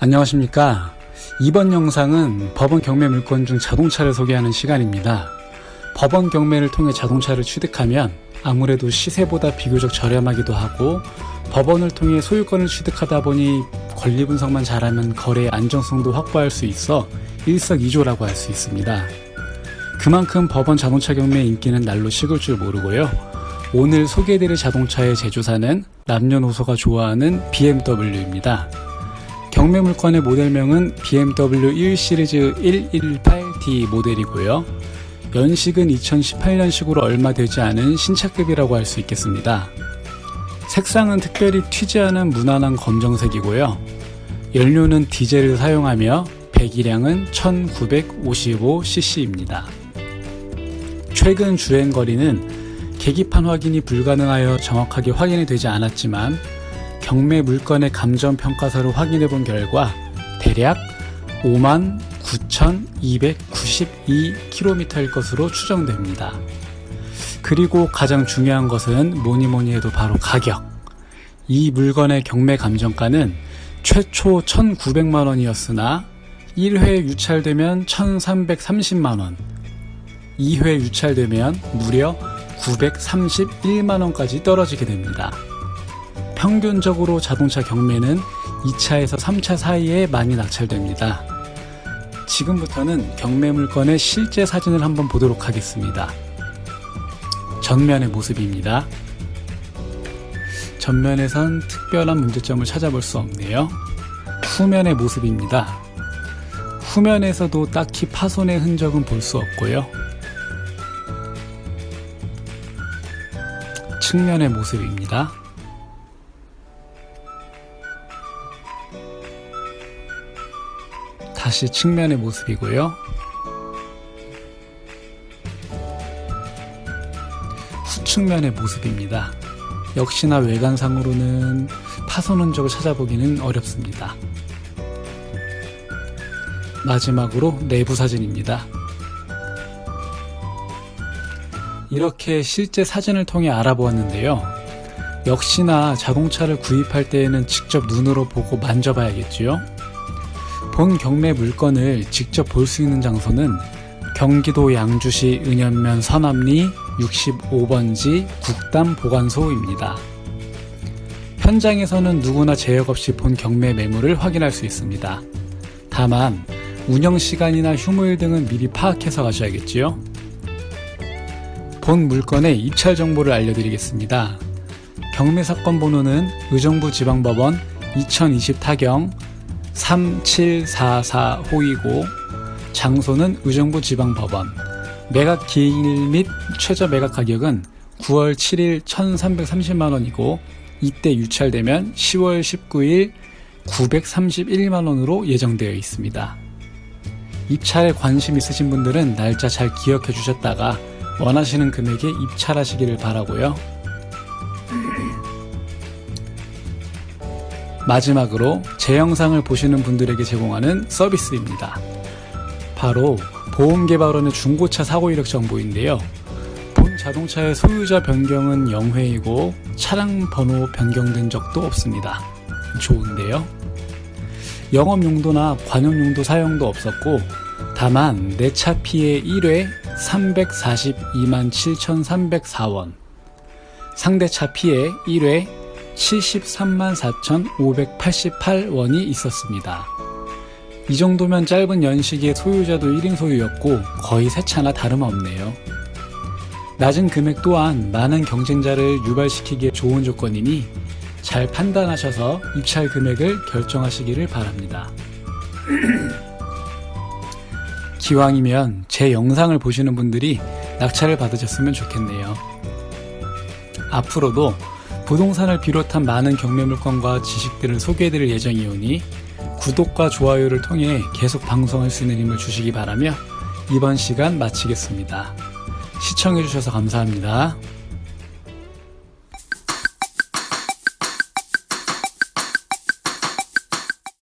안녕하십니까. 이번 영상은 법원 경매 물건 중 자동차를 소개하는 시간입니다. 법원 경매를 통해 자동차를 취득하면 아무래도 시세보다 비교적 저렴하기도 하고 법원을 통해 소유권을 취득하다 보니 권리 분석만 잘하면 거래의 안정성도 확보할 수 있어 일석이조라고 할 수 있습니다. 그만큼 법원 자동차 경매의 인기는 날로 식을 줄 모르고요. 오늘 소개해드릴 자동차의 제조사는 남녀노소가 좋아하는 BMW입니다. 경매 물건의 모델명은 BMW 1 시리즈 118D 모델이고요. 연식은 2018년식으로 얼마 되지 않은 신차급이라고 할 수 있겠습니다. 색상은 특별히 튀지 않은 무난한 검정색이고요. 연료는 디젤을 사용하며 배기량은 1955cc입니다. 최근 주행 거리는 계기판 확인이 불가능하여 정확하게 확인이 되지 않았지만 경매 물건의 감정 평가서를 확인해 본 결과 대략 59,292km일 것으로 추정됩니다. 그리고 가장 중요한 것은 뭐니 뭐니 해도 바로 가격. 이 물건의 경매 감정가는 최초 1,900만 원이었으나 1회 유찰되면 1,330만 원, 2회 유찰되면 무려 931만 원까지 떨어지게 됩니다. 평균적으로 자동차 경매는 2차에서 3차 사이에 많이 낙찰됩니다. 지금부터는 경매 물건의 실제 사진을 한번 보도록 하겠습니다. 전면의 모습입니다. 전면에선 특별한 문제점을 찾아볼 수 없네요. 후면의 모습입니다. 후면에서도 딱히 파손의 흔적은 볼 수 없고요. 측면의 모습입니다. 다시 측면의 모습이고요. 후측면의 모습입니다. 역시나 외관상으로는 파손 흔적을 찾아보기는 어렵습니다. 마지막으로 내부 사진입니다. 이렇게 실제 사진을 통해 알아보았는데요. 역시나 자동차를 구입할 때에는 직접 눈으로 보고 만져봐야겠지요. 본 경매 물건을 직접 볼 수 있는 장소는 경기도 양주시 은현면 서남리 65번지 국담 보관소입니다. 현장에서는 누구나 제약 없이 본 경매 매물을 확인할 수 있습니다. 다만 운영 시간이나 휴무일 등은 미리 파악해서 가셔야겠지요. 본 물건의 입찰 정보를 알려드리겠습니다. 경매 사건 번호는 의정부 지방법원 2020 타경 3744 호이고 장소는 의정부 지방법원 매각 기일 및 최저 매각 가격은 9월 7일 1330만 원이고 이때 유찰되면 10월 19일 931만 원으로 예정되어 있습니다. 입찰에 관심 있으신 분들은 날짜 잘 기억해 주셨다가 원하시는 금액에 입찰하시기를 바라고요. 마지막으로 제 영상을 보시는 분들에게 제공하는 서비스입니다. 바로 보험개발원의 중고차 사고 이력 정보인데요. 본 자동차의 소유자 변경은 0회이고 차량 번호 변경된 적도 없습니다. 좋은데요. 영업 용도나 관용 용도 사용도 없었고 다만 내 차 피해 1회 342만 7,304원 상대차 피해 1회 73만 4,588원이 있었습니다. 이 정도면 짧은 연식의 소유자도 1인 소유였고 거의 새 차나 다름없네요. 낮은 금액 또한 많은 경쟁자를 유발시키기에 좋은 조건이니 잘 판단하셔서 입찰 금액을 결정하시기를 바랍니다. 기왕이면 제 영상을 보시는 분들이 낙찰을 받으셨으면 좋겠네요. 앞으로도 부동산을 비롯한 많은 경매 물건과 지식들을 소개해드릴 예정이오니 구독과 좋아요를 통해 계속 방송할 수 있는 힘을 주시기 바라며 이번 시간 마치겠습니다. 시청해주셔서 감사합니다.